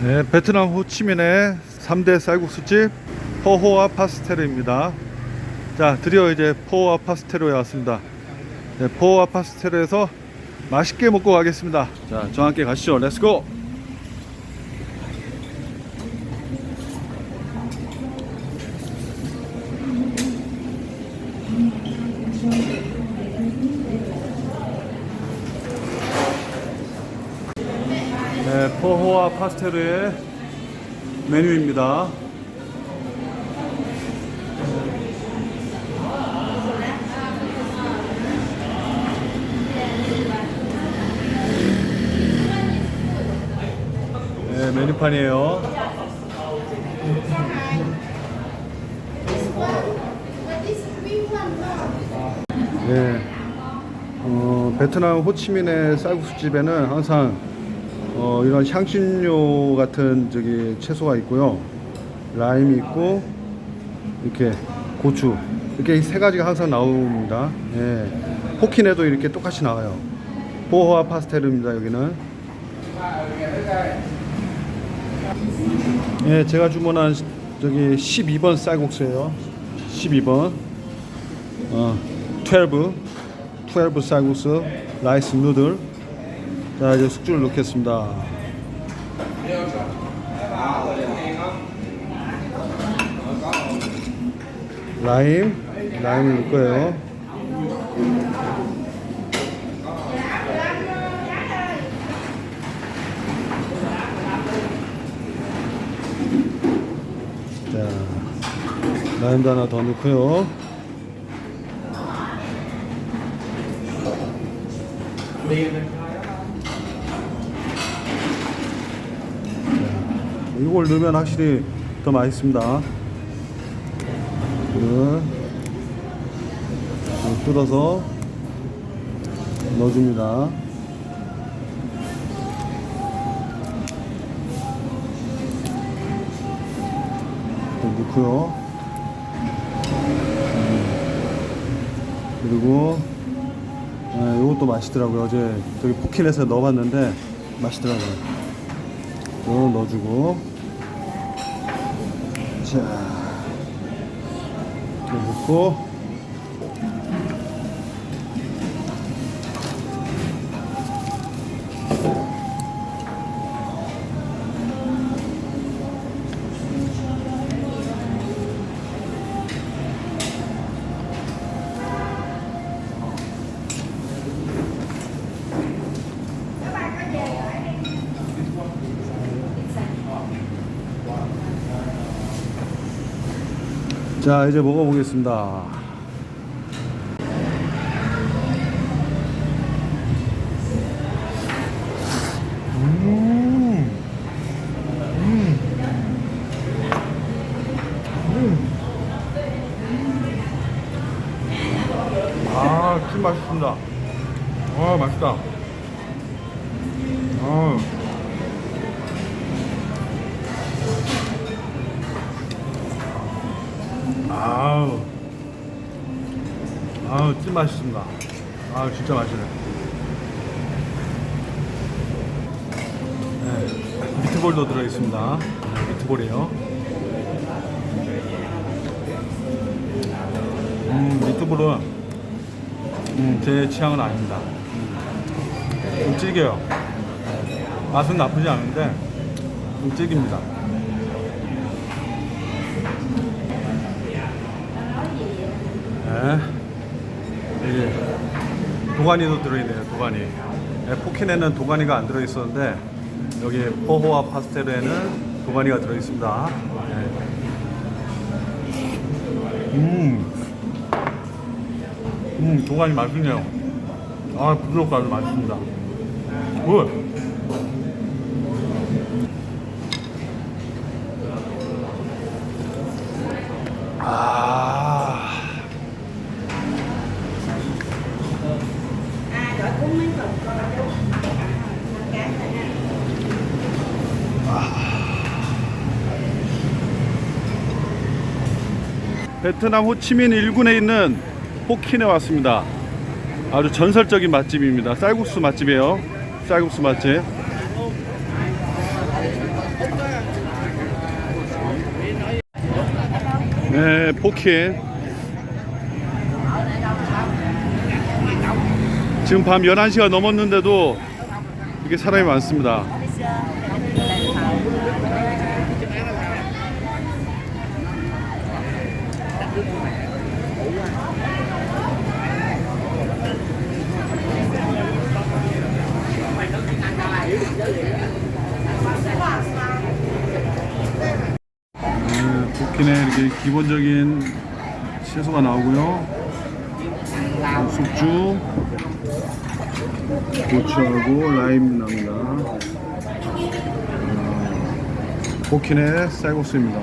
네, 베트남 호치민의 3대 쌀국수집 포호와 파스테르입니다. 자, 드디어 이제 포호와 파스테르에 왔습니다. 네, 포호와 파스테르에서 맛있게 먹고 가겠습니다. 자, 저와 함께 가시죠. 렛츠고! 네, 포호와 파스테르의 메뉴입니다. 네, 메뉴판이에요. 네, 어, 베트남 호치민의 쌀국수집에는 항상 어, 이런 향신료 같은 저기 채소가 있고요. 라임이 있고 이렇게 고추 이렇게 세 가지가 항상 나옵니다. 예. 포킨에도 이렇게 똑같이 나와요. 포화 파스텔입니다. 여기는. 예, 제가 주문한 시- 저기 12번 쌀국수예요. 12번. 어, 12. 12 쌀국수 라이스 누들. 자 이제 숙주를 넣겠습니다. 라임, 라임을 넣을 거예요. 자, 라임도 하나 더 넣고요. 이걸 넣으면 확실히 더 맛있습니다. 이거를 뜯어서 넣어줍니다. 또 넣고요. 음. 그리고 아, 이것도 맛있더라고요. 어제 저기 포킨에서 넣어봤는데 맛있더라고요. 또 넣어주고 자 이렇게 넣고 자 이제 먹어보겠습니다. 맛있습니다. 아, 진짜 맛있네. 네, 미트볼도 들어 있습니다. 네, 미트볼이에요. 음, 미트볼은 음, 제 취향은 아닙니다. 음, 좀 질겨요. 맛은 나쁘지 않은데 좀 질깁니다. 네. 도가니도 들어있네요. 도가니. 네, 포킨에는 도가니가 안 들어있었는데 여기 포호와 파스텔에는 도가니가 들어있습니다. 네. 음, 음, 도가니 맛있네요. 아, 부드럽고 아주 맛있습니다. 굿. 베트남 호치민 일군에 있는 호킨에 왔습니다. 아주 전설적인 맛집입니다. 쌀국수 맛집이에요. 쌀국수 맛집. 네, 포킨. 지금 밤 11시가 넘었는데도 이게 사람이 많습니다. 네, 포킨에 이렇게 기본적인 채소가 나오고요. 숙주, 고추하고 라임 나옵니다. 아, 포킨의 쌀국수입니다.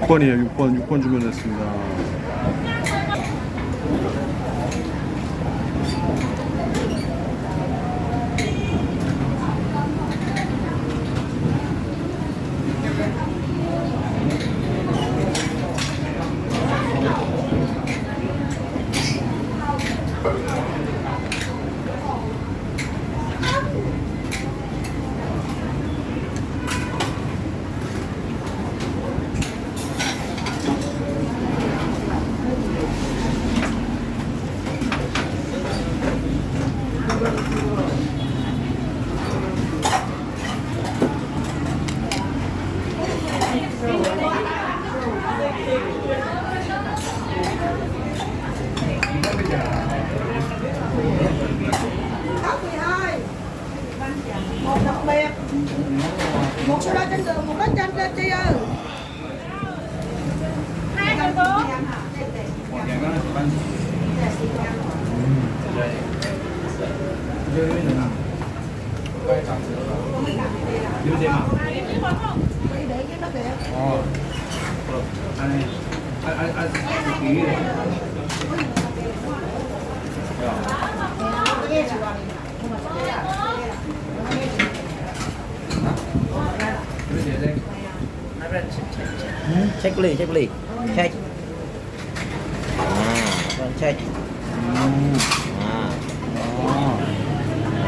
6번이에요. 6번, 6번 주문했습니다. 要點啊？哦，係係係係魚嚟。Check ly, check ly, check. Còn check. Mm.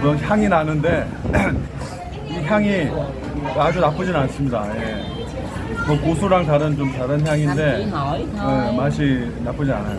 뭐 향이 나는데 이 향이 아주 나쁘진 않습니다. 예. 뭐 고수랑 다른 좀 다른 향인데 예, 맛이 나쁘지 않아요.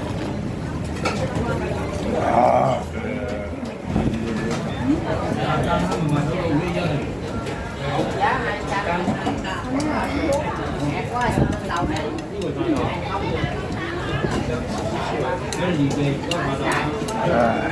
อ่า